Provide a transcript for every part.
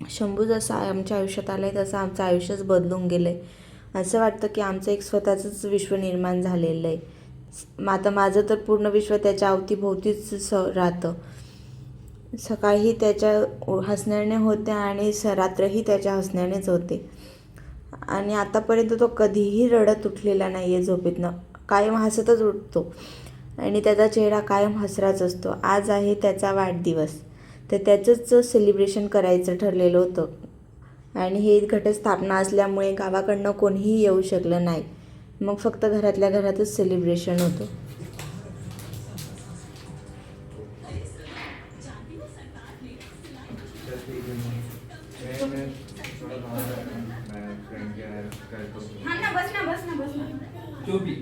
शंभू जसा आमच्या आयुष्यात आला आहे तसं आमचं आयुष्यच बदलून गेलं आहे असं वाटतं की आमचं एक स्वतःचंच विश्व निर्माण झालेलं आहे. आता माझं तर पूर्ण विश्व त्याच्या अवतीभोवतीच स राहतं. सकाळी त्याच्या हसण्याने होते आणि स रात्रही त्याच्या हसण्यानेच होते. आणि आतापर्यंत तो कधीही रडत उठलेला नाही आहे झोपेतनं. कायम हसतच उठतो. आणि त्याचा चेहरा कायम हसराच असतो. आज आहे त्याचा वाढदिवस. तर त्याचंच सेलिब्रेशन करायचं ठरलेलं होतं. आणि हे घटस्थापना असल्यामुळे गावाकडनं कोणीही येऊ शकलं नाही. मग फक्त घरातल्या घरातच सेलिब्रेशन होतं. हा ना बस ना बस ना बस ना. जो भी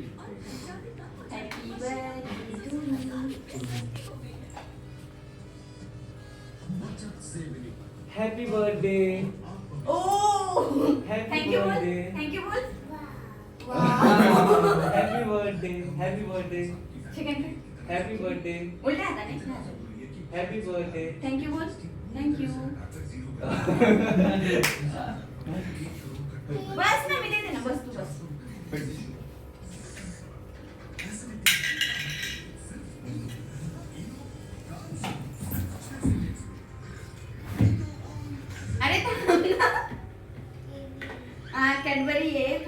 Happy birthday Oh! Happy Thank you बोल birthday. Thank you बोल happy birthday happy birthday Second. Happy birthday उलट्या हाताने हैप्पी बर्थडे थँक यू बोल थँक यू बस ना मी देते ना बस तू बस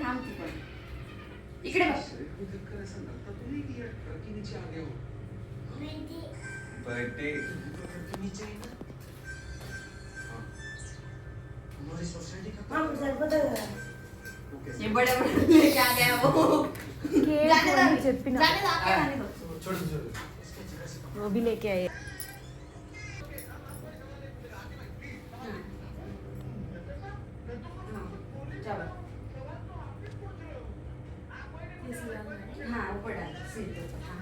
थांब तू इकडे बर्थडे. हाँ ऊपर डाल सिर के ऊपर हाँ.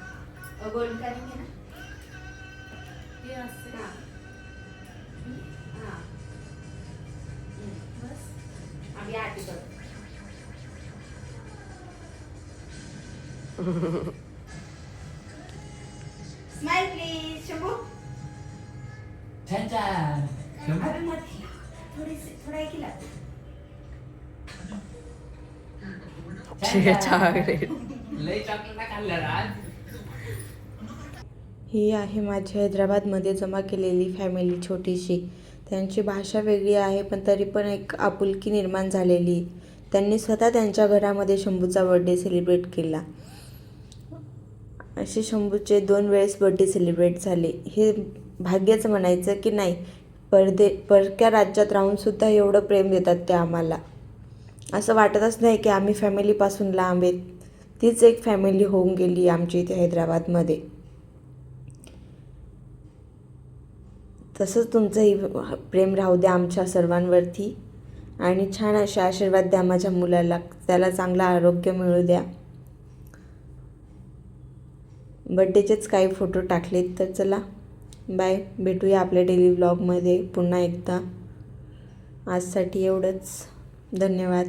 और गोल करेंगे ना. हाँ हाँ. बस. अभी आरती करो स्माइल प्लीज. शंभू. छान छान. अभी मत खिला थोड़ी सी थोड़ा ही खिला लय चॉकलेट आज ही आहे माझी हैदराबादमध्ये जमा केलेली फॅमिली छोटीशी. त्यांची भाषा वेगळी आहे पण तरी पण एक आपुलकी निर्माण झालेली. त्यांनी स्वतः त्यांच्या घरामध्ये शंभूचा बर्थडे सेलिब्रेट केला. असे शंभूचे दोन वेळेस बर्थडे सेलिब्रेट झाले. हे भाग्यच म्हणायचं की नाही परदे परक्या राज्यात राहूनसुद्धा एवढं प्रेम देतात ते आम्हाला. असं वाटतच नाही की आम्ही फॅमिलीपासून लांब आहेत. तीच एक फॅमिली होऊन गेली आमची इथे हैदराबादमध्ये. तसंच तुमचंही प्रेम राहू द्या आमच्या सर्वांवरती. आणि छान असे आशीर्वाद द्या माझ्या मुलाला. त्याला चांगलं आरोग्य मिळू द्या. बड्डेचेच काही फोटो टाकलेत तर चला. बाय भेटूया आपल्या डेली व्लॉगमध्ये पुन्हा एकदा. आजसाठी एवढंच. धन्यवाद.